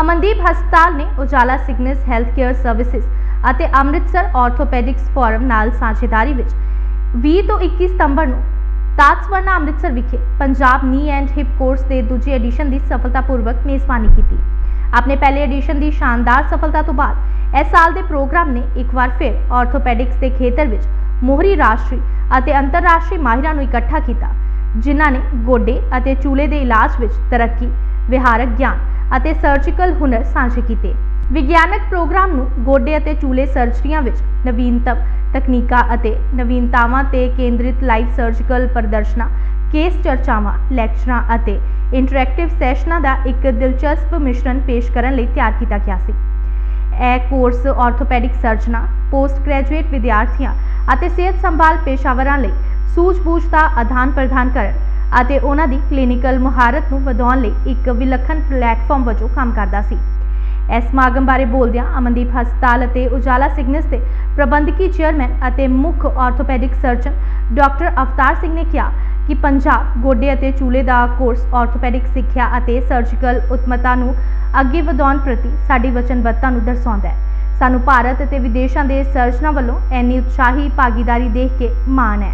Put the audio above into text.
ਅਮਨਦੀਪ ਹਸਪਤਾਲ ਨੇ Ujala Cygnus health care services ਅਤੇ ਅੰਮ੍ਰਿਤਸਰ ਆਰਥੋਪੈਡਿਕਸ ਫੋਰਮ ਨਾਲ ਸਾਂਝੇਦਾਰੀ ਵਿੱਚ 20 ਤੋਂ 21 ਸਤੰਬਰ ਨੂੰ ਤਾਜਸਵਰਨਾ ਅੰਮ੍ਰਿਤਸਰ ਵਿਖੇ ਪੰਜਾਬ ਨੀ ਐਂਡ ਹਿਪ ਕੋਰਸ ਦੇ ਦੂਜੀ ਐਡੀਸ਼ਨ ਦੀ ਸਫਲਤਾਪੂਰਵਕ ਮੇਜ਼ਬਾਨੀ ਕੀਤੀ। ਆਪਣੇ ਪਹਿਲੇ ਐਡੀਸ਼ਨ ਦੀ ਸ਼ਾਨਦਾਰ ਸਫਲਤਾ ਤੋਂ ਬਾਅਦ ਇਸ ਸਾਲ ਦੇ ਪ੍ਰੋਗਰਾਮ ਨੇ ਇੱਕ ਵਾਰ ਫਿਰ ਆਰਥੋਪੈਡਿਕਸ ਦੇ ਖੇਤਰ ਵਿੱਚ ਮੋਹਰੀ ਰਾਸ਼ਟਰੀ ਅਤੇ ਅੰਤਰਰਾਸ਼ਟਰੀ ਮਾਹਿਰਾਂ ਨੂੰ ਇਕੱਠਾ ਕੀਤਾ, ਜਿਨ੍ਹਾਂ ਨੇ ਗੋਡੇ ਅਤੇ ਚੂਲੇ ਦੇ ਇਲਾਜ ਵਿੱਚ ਤਰੱਕੀ, ਵਿਹਾਰਕ ਗਿਆਨ ਅਤੇ ਸਰਜੀਕਲ ਹੁਨਰ ਸਾਂਝੇ ਕੀਤੇ। ਵਿਗਿਆਨਕ ਪ੍ਰੋਗਰਾਮ ਨੂੰ ਗੋਡੇ ਅਤੇ ਚੂਲੇ ਸਰਜਰੀਆਂ ਵਿੱਚ ਨਵੀਨਤਮ ਤਕਨੀਕਾਂ ਅਤੇ ਨਵੀਨਤਾਵਾਂ ਤੇ ਕੇਂਦਰਿਤ ਲਾਈਵ ਸਰਜੀਕਲ ਪ੍ਰਦਰਸ਼ਨਾਂ ਕੇਸ ਚਰਚਾਵਾਂ ਲੈਕਚਰਾਂ ਅਤੇ ਇੰਟਰੈਕਟਿਵ ਸੈਸ਼ਨਾਂ ਦਾ ਇੱਕ ਦਿਲਚਸਪ ਮਿਸ਼ਰਣ ਪੇਸ਼ ਕਰਨ ਲਈ ਤਿਆਰ ਕੀਤਾ ਗਿਆ ਸੀ। ਇਹ ਕੋਰਸ ਆਰਥੋਪੈਡਿਕ ਸਰਜਨਾਂ ਪੋਸਟ ਗ੍ਰੈਜੂਏਟ ਵਿਦਿਆਰਥੀਆਂ ਅਤੇ ਸਿਹਤ ਸੰਭਾਲ ਪੇਸ਼ਾਵਰਾਂ ਲਈ ਸੂਝ-ਬੂਝ ਦਾ ਆਦਾਨ ਪ੍ਰਦਾਨ ਕਰਨ ਅਤੇ ਉਹਨਾਂ ਦੀ ਕਲੀਨਿਕਲ ਮੁਹਾਰਤ ਨੂੰ ਵਧਾਉਣ ਲਈ ਇੱਕ ਵਿਲੱਖਣ ਪਲੇਟਫਾਰਮ ਵਜੋਂ ਕੰਮ ਕਰਦਾ ਸੀ। ਇਸ ਸਮਾਗਮ ਬਾਰੇ ਬੋਲਦਿਆਂ ਅਮਨਦੀਪ ਹਸਪਤਾਲ ਅਤੇ ਉਜਾਲਾ ਸਿਗਨਸ ਦੇ ਪ੍ਰਬੰਧਕੀ ਚੇਅਰਮੈਨ ਅਤੇ ਮੁੱਖ orthopaedic surgeon doctor Avtar Singh ਨੇ ਕਿਹਾ ਕਿ ਪੰਜਾਬ ਗੋਡੇ ਅਤੇ ਚੂਲੇ ਦਾ ਕੋਰਸ ਆਰਥੋਪੈਡਿਕ ਸਿੱਖਿਆ ਅਤੇ ਸਰਜੀਕਲ ਉਤਮਤਾ ਨੂੰ ਅੱਗੇ ਵਧਾਉਣ ਪ੍ਰਤੀ ਸਾਡੀ ਵਚਨਬੱਧਤਾ ਨੂੰ ਦਰਸਾਉਂਦਾ ਹੈ। ਸਾਨੂੰ ਭਾਰਤ ਅਤੇ ਵਿਦੇਸ਼ਾਂ ਦੇ ਸਰਜਨਾਂ ਵੱਲੋਂ ਇੰਨੀ ਉਤਸ਼ਾਹੀ ਭਾਗੀਦਾਰੀ ਦੇਖ ਕੇ ਮਾਣ ਹੈ।